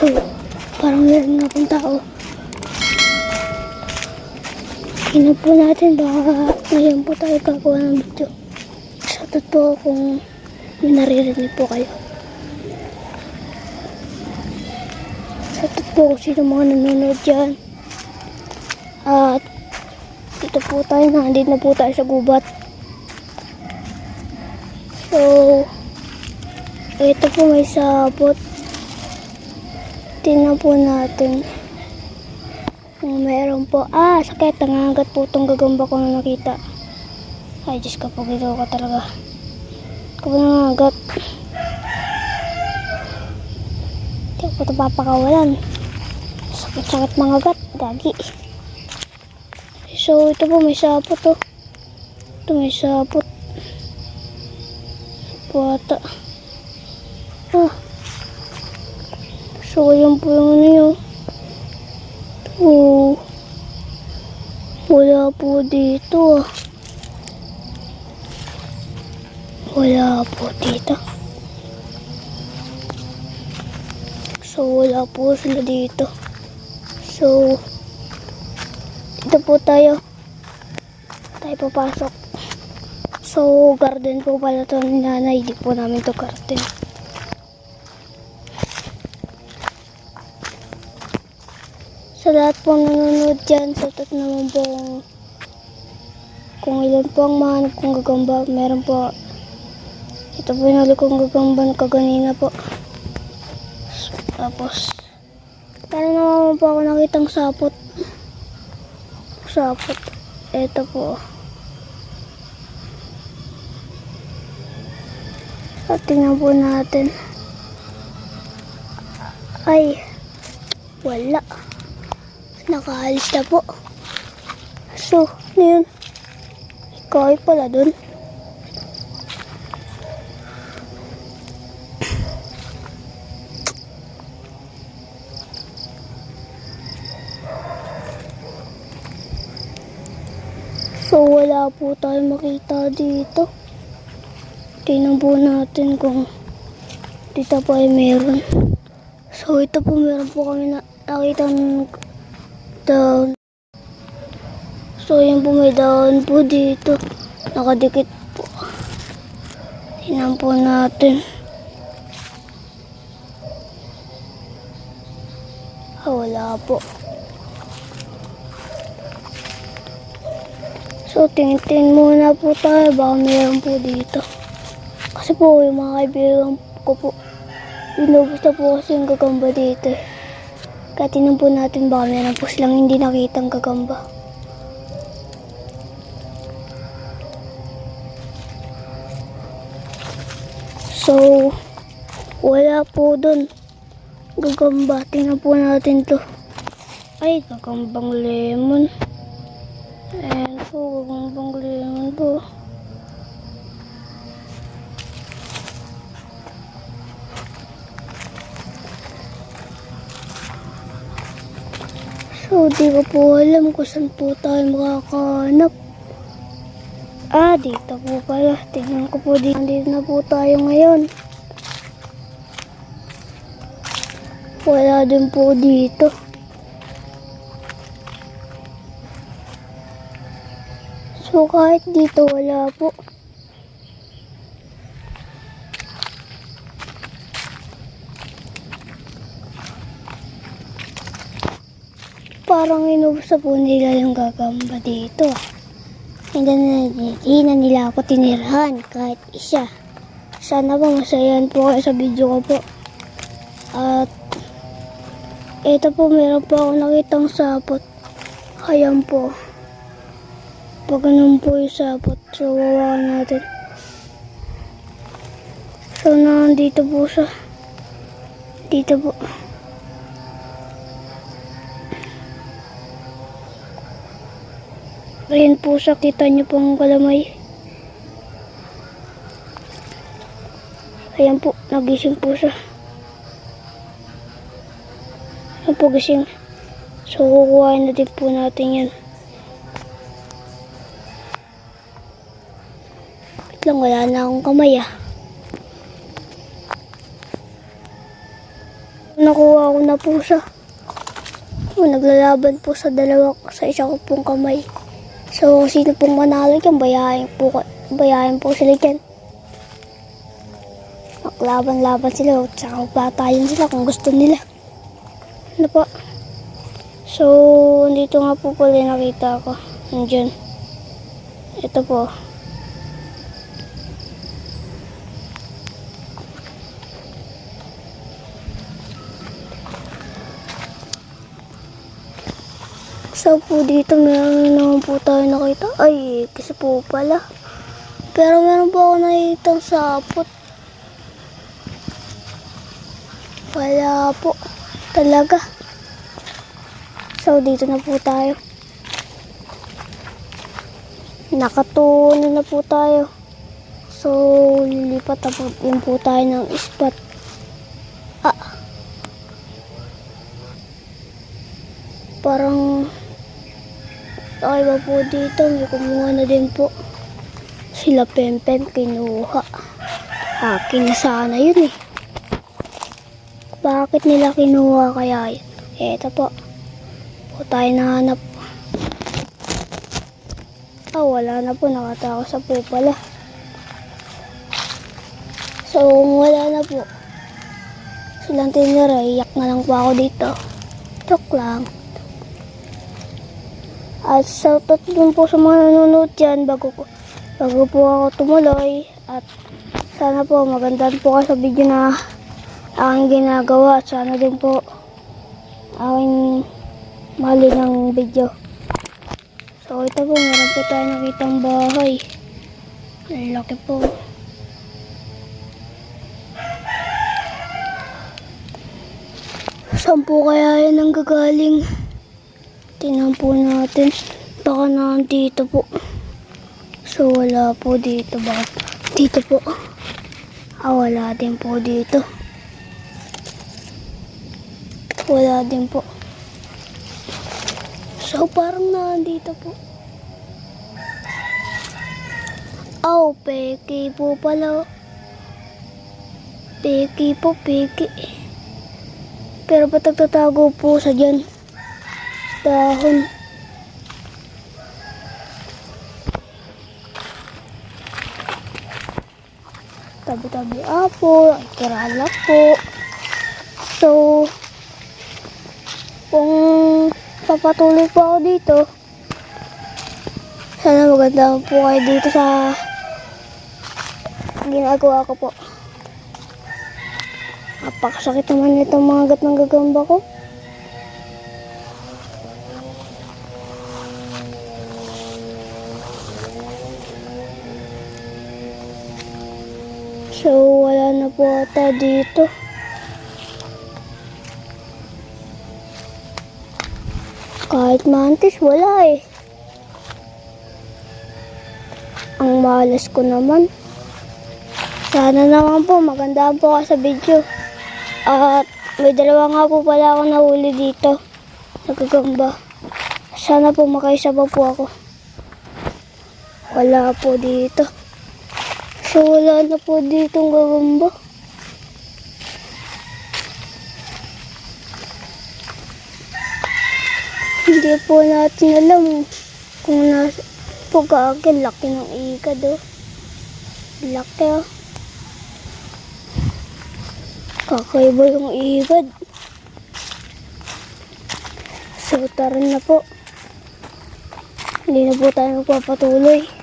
So, parang meron nga pong tao. Tingnan po natin baka ngayon po tayo gagawa ng video. Shoutout po kung naririnig po kayo. Shoutout po kung sino mga nanonood dyan. At dito po tayo, nandito na po tayo sa gubat. So, ito po may sabot. Tingnan po natin. Kung meron po. Ah, sakit. Nangangagat po itong gagamba ko na nakita. Ay, Diyos ka po. Gito ko talaga. Ito po nangangagat. Hindi ko ito papakawalan. Sakit-sakit mga gat. Gagi. So, ito po may sapot to. Ito may sapot. Puwata. Ah. So, yun po yung ano yun. Oh. Wala po dito ah. Wala po dito. So, wala po sila dito. So, dito po tayo. Tayo papasok. So, garden po pala to ni nanay. Di po namin to garden. Sa lahat po nanonood dyan, sa tot naman po kung, ilan po ang mahanap kong gagamba. Meron po, ito po yung huli kong gagamban kaganina po. Tapos, meron naman po ako nakitang sapot. Sapot. Ito po. At tingnan po natin. Ay, wala. Nakaalis na po. So, ano yun? Ikaw pala dun. So, wala po tayo makita dito. Po natin kung dito pa ay meron. So, ito po meron po kami na nakita ng down. So, yun po may down po dito. Nakadikit po. Tingnan po natin. Ah, wala po. So, tingin-tingin muna po tayo. Baka meron po dito. Kasi po, yung mga kaibigan ko po, inubos na po kasi yung gagamba dito. eh. Kaya tingnan po natin baka meron po silang hindi nakitang gagamba. So, wala po dun. Gagamba. Tingnan po natin to. Ay, gagambang lemon. Ayan po, gagambang lemon po. So, di ko po alam kung saan po tayo makakahanap. Ah, dito po pala. Tingnan ko po dito. Dito na po tayo ngayon. Wala din po dito. So, kahit dito wala po. Parang inubos na po nila yung gagamba dito. Hindi na, hindi na nila ako tinirahan kahit isa. Sana po masayan po kayo sa video ko po. At ito po meron po ako nakitang sapot. Ayan po. Pag po yung sapot, so wawakan natin. So nandito po sa dito po. Ayan po sa kita niyo po ang kalamay. Ayan po, nagising po siya. Ayan po gising. So, kukuhain na din po natin yan. Wait lang, wala na akong kamay ah. Nakuha ko na po siya. O, naglalaban po sa dalawa, sa isa ko pong kamay. So, sino pong manalo dyan, bayahin po, bayahin po sila dyan. Laban-laban sila, tsaka patayin sila kung gusto nila. Ano po? So, dito nga po pala nakita ko. Nandiyan. Ito po. So po dito meron naman po tayo nakita. Ay, kasi po pala. Pero meron po ako nakita sapot. Wala po. Talaga. So dito na po tayo. Nakatuno na po tayo. So lilipat na po din po tayo ng spot. Ah. Parang Okay ba po dito? May kumuha na din po. Sila Pempem kinuha. Akin na sana yun eh. Bakit nila kinuha kaya yun? Eto po. Po tayo nahanap. Ah, wala na po. Nakatakas sa po pala. So, wala na po. Silang tinira, iyak na lang po ako dito. Joke lang. At shoutout dun po sa mga nanonood dyan bago, po, bago po ako tumuloy. At sana po magandaan po kayo sa video na aking ginagawa. At sana din po aking mali ng video. So ito po, meron po tayo nakitang bahay. Ang laki po. Saan po kaya yan ang gagaling? Tingnan po natin. Baka nandito po. So, wala po dito. Baka dito po. Ah, wala din po dito. Wala din po. So, parang nandito po. Oh, peki po pala. Peki po, peki. Pero ba't nagtatago po sa dyan? Dahon. Tabi-tabi apo, kirala po. So, kung papatuloy po ako dito, sana maganda po kayo dito sa ginagawa ko po. Napakasakit naman itong mga gat ng gagamba ko. So, wala na po ata dito. Kahit mantis, wala eh. Ang malas ko naman. Sana naman po, maganda po ako sa video. At may dalawa nga po pala ako nahuli dito. Nagagamba. Sana po makaisa pa po ako. Wala po dito. So, wala na po ditong gagamba. Hindi po natin alam kung nasa po gagawin. Laki ng ikad oh. Laki oh. Kakaiba yung ikad. So, tara na po. Hindi na po tayo magpapatuloy.